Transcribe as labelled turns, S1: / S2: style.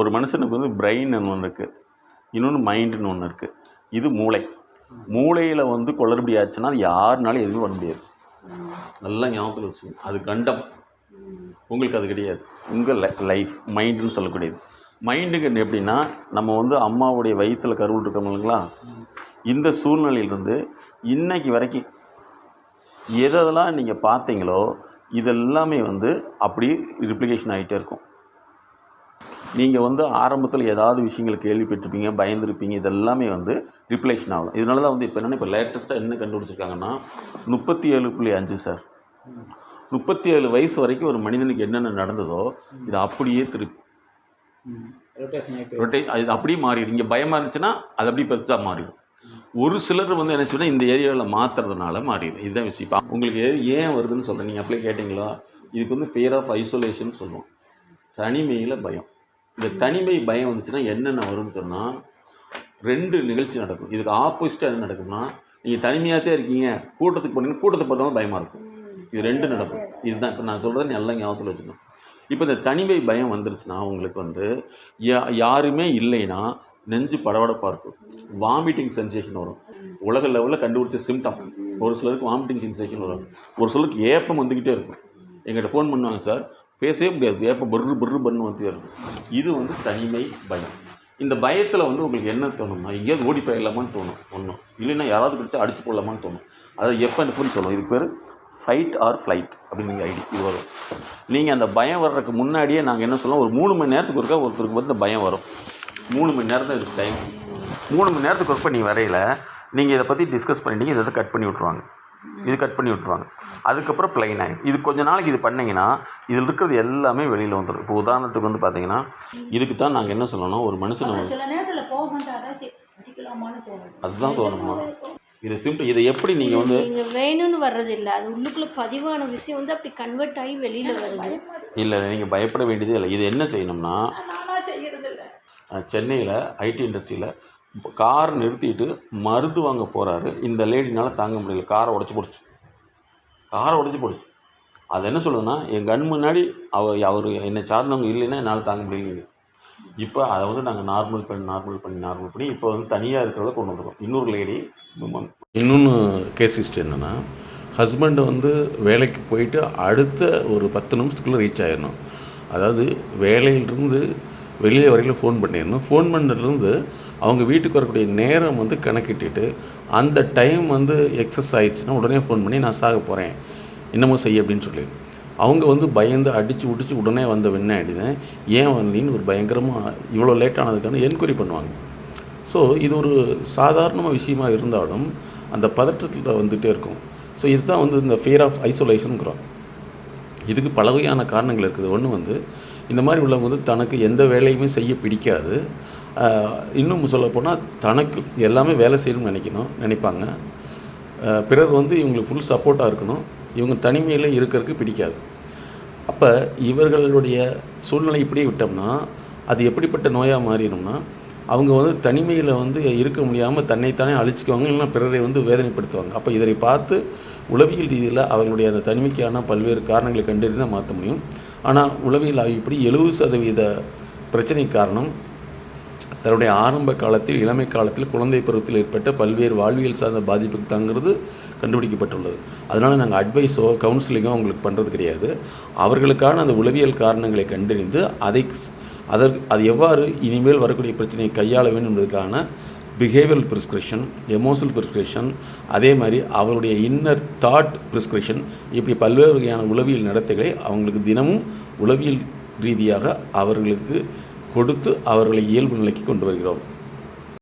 S1: ஒரு மனுஷனுக்கு வந்து பிரெயின் ஒன்று இருக்குது இன்னொன்று மைண்டுன்னு ஒன்று இருக்குது இது மூளை. மூளையில் வந்து குளறுபடி ஆச்சுன்னா அது யாருனாலும் எதுவும் பண்ண முடியாது. நல்லா ஞாபகத்தில் வச்சுக்கோங்க. அது கண்டம். உங்களுக்கு அது கிடையாது. உங்கள் லைஃப் மைண்டுன்னு சொல்லக்கூடியது. மைண்டுக்கு எப்படின்னா நம்ம வந்து அம்மாவுடைய வயிற்றில் கருவில் இருக்கோம் இல்லைங்களா? இந்த சூழ்நிலையிலிருந்து இன்னைக்கு வரைக்கும் எதெல்லாம் நீங்கள் பார்த்தீங்களோ இதெல்லாமே வந்து அப்படி ரிப்ளிகேஷன் ஆகிட்டே இருக்கும். நீங்கள் வந்து ஆரம்பத்தில் ஏதாவது விஷயங்கள் கேள்விப்பட்டிருப்பீங்க பயந்துருப்பீங்க இதெல்லாமே வந்து ரிப்ளேஷன் ஆகும் இதனால தான் வந்து இப்போ என்னென்னா இப்போ லேட்டஸ்ட்டாக என்ன கண்டுபிடிச்சிருக்காங்கன்னா முப்பத்தி ஏழு புள்ளி அஞ்சு சார். முப்பத்தி ஏழு வயசு வரைக்கும் ஒரு மனிதனுக்கு என்னென்ன நடந்ததோ இது அப்படியே திருப்பி
S2: ரொட்டேஷன்
S1: அது அப்படியே மாறிடும். இங்கே பயமாக இருந்துச்சுன்னா அது அப்படியே பெருசாக மாறிடும். ஒரு சிலர் வந்து என்ன செய்யணும் இந்த ஏரியாவில் மாற்றுறதுனால மாறிடும். இதுதான் விஷயம். இப்போ உங்களுக்கு ஏன் வருதுன்னு சொல்கிறேன் நீங்கள் அப்படியே கேட்டிங்களா? இதுக்கு வந்து பேர் ஆஃப் ஐசோலேஷன் சொல்லுவோம். தனிமையில் பயம். இந்த தனிமை பயம் வந்துச்சுன்னா என்னென்ன வரும்னு சொன்னால் ரெண்டு நிகழ்ச்சி நடக்கும். இதுக்கு ஆப்போசிட்டாக என்ன நடக்கும்னா நீங்கள் தனிமையாகத்தே இருக்கீங்க கூட்டத்துக்கு போனீங்கன்னா கூட்டத்தை பார்த்தா பயமாக இருக்கும். இது ரெண்டு நடக்கும். இதுதான் இப்போ நான் சொல்கிறத நல்லா ஞாபகத்தில் வச்சுக்கணும். இப்போ இந்த தனிமை பயம் வந்துருச்சுன்னா உங்களுக்கு வந்து யா யாருமே இல்லைன்னா நெஞ்சு படபடப்பாக இருக்கும். வாமிட்டிங் சென்சேஷன் வரும். உலக லெவலில் கண்டுபிடிச்ச சிம்டம் ஒரு சிலருக்கு வாமிட்டிங் சென்சேஷன் வரும். ஒரு சிலருக்கு ஏப்பம் வந்துக்கிட்டே இருக்கும். எங்கிட்ட ஃபோன் பண்ணுவாங்க சார் பேசவே முடியாது. ஏப்பம் பர்ரு பர்ரு பர்னு வந்து இது வந்து தனிமை பயம். இந்த பயத்தில் வந்து உங்களுக்கு என்ன தோணும்னா எங்கேயாவது ஓடி போயிடலாமான்னு தோணும் ஒன்றும் இல்லைன்னா யாராவது பிடிச்சா அடிச்சு போடலாமான்னு தோணும். அதை எப்போ எப்படி சொல்லுவோம். இது பேர் ஃபைட் ஆர் ஃப்ளைட் அப்படின்னு ஐடி இது வரும். நீங்கள் அந்த பயம் வர்றதுக்கு முன்னாடியே நாங்கள் என்ன சொல்லுவோம் ஒரு மூணு மணி நேரத்துக்கு ஒருக்கா ஒருத்தருக்கு வந்து இந்த பயம் வரும். மூணு மணி நேரம் தான் இது டைம் மூணு மணி நேரத்துக்கு ஒர்க் பண்ணி வரையில் நீங்கள் இதை பற்றி டிஸ்கஸ் பண்ணிட்டீங்க இதை கட் பண்ணி விட்ருவாங்க இது கட் பண்ணி விட்ருவாங்க அதுக்கப்புறம் பிளைன் ஆகிடும் இது கொஞ்ச நாளைக்கு இது பண்ணிங்கன்னா இதில் இருக்கிறது எல்லாமே வெளியில் வந்துடும் இப்போ உதாரணத்துக்கு வந்து பார்த்தீங்கன்னா இதுக்கு தான் நாங்கள் என்ன சொல்லணும் ஒரு மனுஷனை
S3: தோணும்
S1: அதுதான் தோணுமா இது சிம்பிள் இதை எப்படி நீங்கள் வந்து
S4: நீங்க வேணும்னு வர்றது இல்ல. அது உள்ளுக்குள்ள பதிவான விஷயம் வந்து அப்படி கன்வெர்ட் ஆகி வெளியில வருது.
S1: இல்லை நீங்கள் பயப்பட வேண்டியதே இல்லை. இது என்ன செய்யணும்னா
S3: நானா செய்யறது இல்ல
S1: சென்னையில் ஐடி இண்டஸ்ட்ரியில் கார் நிறுத்திட்டு மருந்து வாங்க போகிறாரு இந்த லேடினால் தாங்க முடியல. காரை உடச்சி போடுச்சு. காரை உடச்சி போடுச்சு. அது என்ன சொல்லுதுன்னா என் கண் முன்னாடி அவ அவர் என்னை சார்ந்தவங்க இல்லைன்னா என்னால் தாங்க முடியலைங்க. இப்போ அதை வந்து நாங்கள் நார்மல் பண்ணி நார்மல் பண்ணி நார்மல் பண்ணி இப்போ வந்து தனியாக இருக்கிறத கொண்டு வந்துருக்கோம். இன்னொரு லேடி இன்னொன்று கேஸ் ஹிஸ்ட்ரி என்னென்னா ஹஸ்பண்ட் வந்து வேலைக்கு போயிட்டு அடுத்த ஒரு பத்து நிமிஷத்துக்குள்ளே ரீச் ஆயிடணும். அதாவது வேலையிலிருந்து வெளியே வரையில் ஃபோன் பண்ணிடணும். ஃபோன் பண்ணதுலேருந்து அவங்க வீட்டுக்கு வரக்கூடிய நேரம் வந்து கணக்கிட்டுட்டு அந்த டைம் வந்து எக்ஸஸ் ஆயிடுச்சுன்னா உடனே ஃபோன் பண்ணி நான் சாக போகிறேன் என்னமோ செய்ய அப்படின்னு சொல்லி. அவங்க வந்து பயந்து அடித்து உடிச்சு உடனே வந்த வினாடி ஏன் வந்தீன்னு ஒரு பயங்கரமாக இவ்வளோ லேட் ஆனதுக்கான என்கொயரி பண்ணுவாங்க. ஸோ இது ஒரு சாதாரணமாக விஷயமாக இருந்தாலும் அந்த பதற்றத்தில் வந்துகிட்டே இருக்கும். ஸோ இதுதான் வந்து இந்த ஃபியர் ஆஃப் ஐசோலேஷனுங்கிறோம் இதுக்கு பல வகையான காரணங்கள் இருக்குது. ஒன்று வந்து இந்த மாதிரி உள்ளவங்க வந்து தனக்கு எந்த வேலையுமே செய்ய பிடிக்காது. இன்னும் சொல்லப்போனால் தனக்கு எல்லாமே வேலை செய்யணும்னு நினைக்கணும் நினைப்பாங்க. பிறர் வந்து இவங்களுக்கு ஃபுல் சப்போர்ட்டாக இருக்கணும். இவங்க தனிமையில் இருக்கிறதுக்கு பிடிக்காது. அப்போ இவர்களுடைய சூழ்நிலை இப்படியே விட்டோம்னா அது எப்படிப்பட்ட நோயாக மாறிடும்னா அவங்க வந்து தனிமையில் வந்து இருக்க முடியாமல் தன்னைத்தானே அழிச்சிக்குவாங்க இல்லைன்னா பிறரை வந்து வேதனைப்படுத்துவாங்க. அப்போ இதை பார்த்து உளவியல் ரீதியில் அவர்களுடைய அந்த தனிமைக்கான பல்வேறு காரணங்களை கண்டறிந்து தான் மாற்ற முடியும். ஆனால் உளவியல் இப்படி எழுபது சதவீத பிரச்சனை காரணம் தன்னுடைய ஆரம்ப காலத்தில் இளமை காலத்தில் குழந்தை பருவத்தில் ஏற்பட்ட பல்வேறு வாழ்வியல் சார்ந்த பாதிப்புக்கு தாங்கிறது கண்டுபிடிக்கப்பட்டுள்ளது. அதனால் நாங்கள் அட்வைஸோ கவுன்சிலிங்கோ உங்களுக்கு பண்ணுறது கிடையாது. அவர்களுக்கான அந்த உளவியல் காரணங்களை கண்டறிந்து அதை அதற்கு அது எவ்வாறு இனிமேல் வரக்கூடிய பிரச்சனையை கையாள வேண்டும் என்பதற்கான பிஹேவியல் ப்ரிஸ்கிரிப்ஷன் எமோஷனல் ப்ரிஸ்கிரிப்ஷன் அதே மாதிரி அவருடைய இன்னர் தாட் ப்ரிஸ்கிரிப்ஷன் இப்படி பல்வேறு வகையான உளவியல் நடத்தைகளை அவங்களுக்கு தினமும் உளவியல் ரீதியாக அவர்களுக்கு கொடுத்து அவர்களை இயல்பு நிலைக்கு கொண்டு வருகிறோம்.